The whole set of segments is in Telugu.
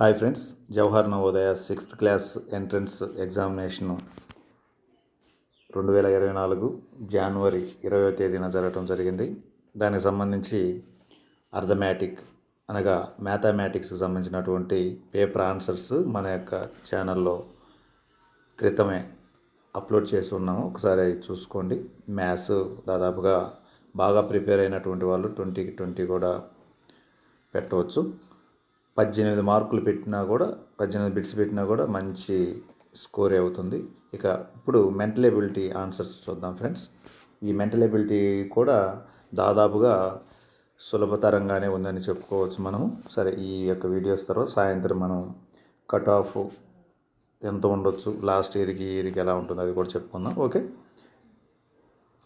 Hi friends Jawahar Navodaya sixth class entrance examination రెండు వేల ఇరవై నాలుగు జనవరి ఇరవై తేదీన జరగటం జరిగింది. దానికి సంబంధించి అర్థమెటిక్ అనగా మ్యాథమెటిక్స్కి సంబంధించినటువంటి పేపర్ ఆన్సర్స్ మన యొక్క ఛానల్లో క్రితమే అప్లోడ్ చేసి ఉన్నాము. ఒకసారి చూసుకోండి. మ్యాథ్స్ దాదాపుగా బాగా ప్రిపేర్ అయినటువంటి వాళ్ళు ట్వంటీకి ట్వంటీ కూడా పెట్టవచ్చు. పద్దెనిమిది మార్కులు పెట్టినా కూడా పద్దెనిమిది బిట్స్ పెట్టినా కూడా మంచి స్కోర్ అవుతుంది. ఇక ఇప్పుడు మెంటల్ ఎబిలిటీ ఆన్సర్స్ చూద్దాం ఫ్రెండ్స్. ఈ మెంటల్ ఎబిలిటీ కూడా దాదాపుగా సులభతరంగానే ఉందని చెప్పుకోవచ్చు మనము. సరే ఈ యొక్క వీడియోస్ తర్వాత సాయంత్రం మనం కట్ ఆఫ్ ఎంత ఉండొచ్చు లాస్ట్ ఇయర్కి ఇయర్కి ఎలా ఉంటుంది అది కూడా చెప్పుకుందాం. ఓకే?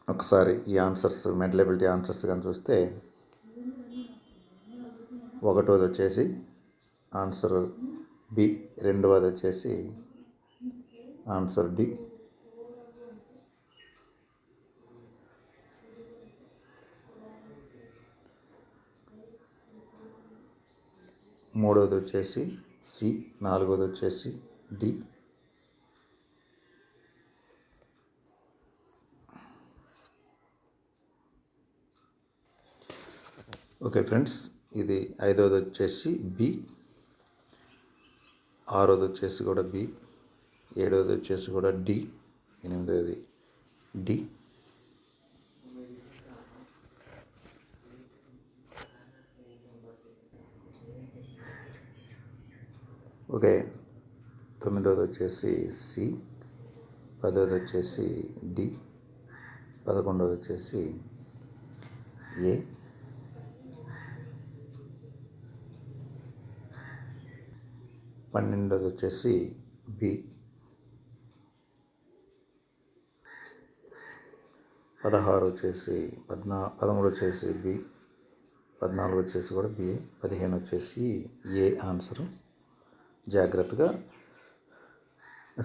ఒకసారి ఈ ఆన్సర్స్ మెంటల్ ఎబిలిటీ ఆన్సర్స్ కానీ చూస్తే ఒకటోది వచ్చేసి ఆన్సర్ బి రెండవది వచ్చేసి ఆన్సర్ డి. మూడవది వచ్చేసి సి నాలుగవది వచ్చేసి డి. ఓకే ఫ్రెండ్స్ ఇది ఐదవది వచ్చేసి బి. ఆరోది వచ్చేసి కూడా బి ఏడవది వచ్చేసి కూడా డి ఎనిమిదవది డి. ఓకే తొమ్మిదవది వచ్చేసి సి పదవది వచ్చేసి డి పదకొండవది వచ్చేసి ఏ. పన్నెండోది వచ్చేసి బి. పదహారు వచ్చేసి పద్నా పదమూడు వచ్చేసి బి. పద్నాలుగు వచ్చేసి కూడా బి పదిహేను వచ్చేసి ఏ ఆన్సరు. జాగ్రత్తగా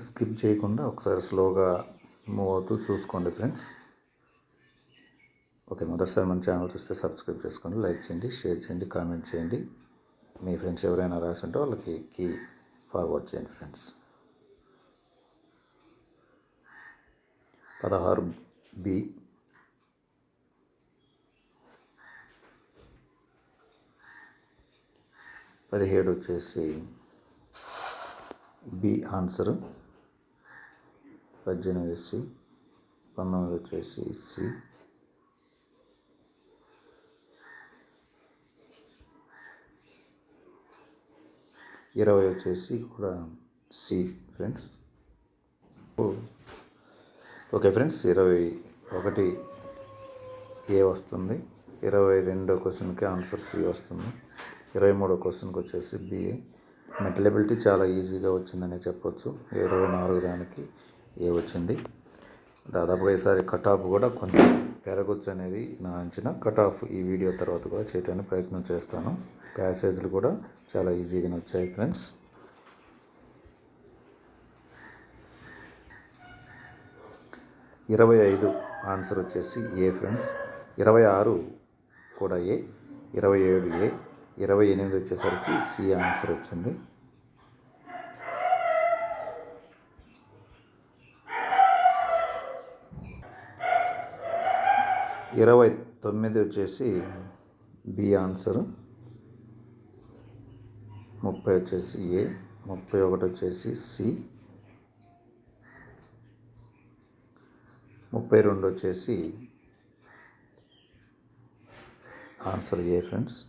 స్కిప్ చేయకుండా ఒకసారి స్లోగా మూవ్ అవుతూ చూసుకోండి ఫ్రెండ్స్. ఓకే మొదటిసారి మన ఛానల్ చూస్తే సబ్స్క్రైబ్ చేసుకోండి లైక్ చేయండి షేర్ చేయండి కామెంట్ చేయండి. మీ ఫ్రెండ్స్ ఎవరైనా రాసి ఉంటే వాళ్ళకి కీ ఫార్వర్డ్ చేయండి ఫ్రెండ్స్. పదహారు బి. పదిహేడు వచ్చేసి బి ఆన్సర్. పద్దెనిమిది సి పంతొమ్మిది వచ్చేసి సి. ఇరవై వచ్చేసి కూడా సి ఫ్రెండ్స్. ఓకే ఫ్రెండ్స్ ఇరవై ఒకటి ఏ వస్తుంది? ఇరవై రెండో క్వశ్చన్కి ఆన్సర్ సి వస్తుంది. ఇరవై మూడో క్వశ్చన్కి వచ్చేసి బిఏ మెటలబిలిటీ చాలా ఈజీగా వచ్చిందని చెప్పొచ్చు. ఇరవై నాలుగు దానికి ఏ వచ్చింది? దాదాపుగా ఈసారి కట్ ఆఫ్ కూడా కొంచెం పెరగొచ్చు అనేది నా అంచనా. కట్ ఆఫ్ ఈ వీడియో తర్వాత కూడా చేయడానికి ప్రయత్నం చేస్తాను. ప్యాసేజ్లు కూడా చాలా ఈజీగానే వచ్చాయి ఫ్రెండ్స్. ఇరవై ఐదు ఆన్సర్ వచ్చేసి ఏ ఫ్రెండ్స్? ఇరవై ఆరు కూడా ఏ ఇరవై ఏడు ఏ ఇరవై ఎనిమిది వచ్చేసరికి సి ఆన్సర్ వచ్చింది. ఇరవై తొమ్మిది వచ్చేసి బి ఆన్సర్. ముప్పై వచ్చేసి ఏ ముప్పై ఒకటి వచ్చేసి సి. ముప్పై రెండు వచ్చేసి ఆన్సర్ ఏ ఫ్రెండ్స్.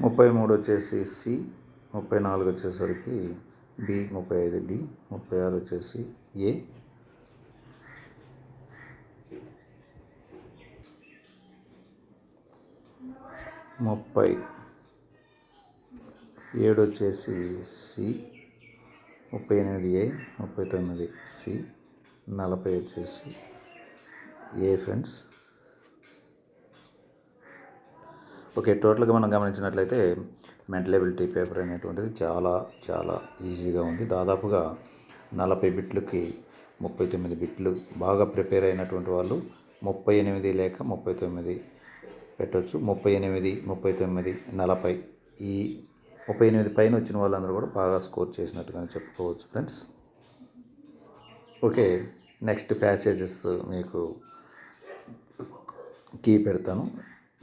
ముప్పై మూడు వచ్చేసి సి ముప్పై నాలుగు వచ్చేసరికి బి ముప్పై ఐదు డి ముప్పై ఆరు వచ్చేసి ఏ. ముప్పై ఏడు వచ్చేసి సి. ముప్పై ఎనిమిది ఏ ముప్పై తొమ్మిది సి. నలభై వచ్చేసి ఏ ఫ్రెండ్స్. ఓకే టోటల్గా మనం గమనించినట్లయితే మెంటల్ ఎబిలిటీ పేపర్ అనేటువంటిది చాలా చాలా ఈజీగా ఉంది. దాదాపుగా నలభై బిట్లకి ముప్పై తొమ్మిది బిట్లు బాగా ప్రిపేర్ అయినటువంటి వాళ్ళు ముప్పై ఎనిమిది లేక ముప్పై తొమ్మిది పెట్టవచ్చు ముప్పై ఎనిమిది ముప్పై తొమ్మిది నలభై ఈ ముప్పై ఎనిమిది పైన వచ్చిన వాళ్ళందరూ కూడా బాగా స్కోర్ చేసినట్టుగానే చెప్పుకోవచ్చు ఫ్రెండ్స్. ఓకే నెక్స్ట్ ప్యాసేజెస్ మీకు కీ పెడతాను.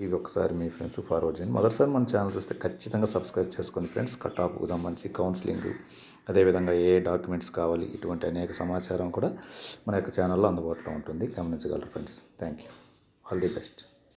ఇవి ఒకసారి మీ ఫ్రెండ్స్ ఫార్వర్డ్ చేయండి. మొదటిసారి మన ఛానల్ చూస్తే ఖచ్చితంగా సబ్స్క్రైబ్ చేసుకోండి ఫ్రెండ్స్. కట్ ఆఫ్కు సంబంధించి కౌన్సిలింగ్. అదేవిధంగా ఏ డాక్యుమెంట్స్ కావాలి? ఇటువంటి అనేక సమాచారం కూడా మన యొక్క ఛానల్లో అందుబాటులో ఉంటుంది. గమనించగలరు friends. Thank you all the best.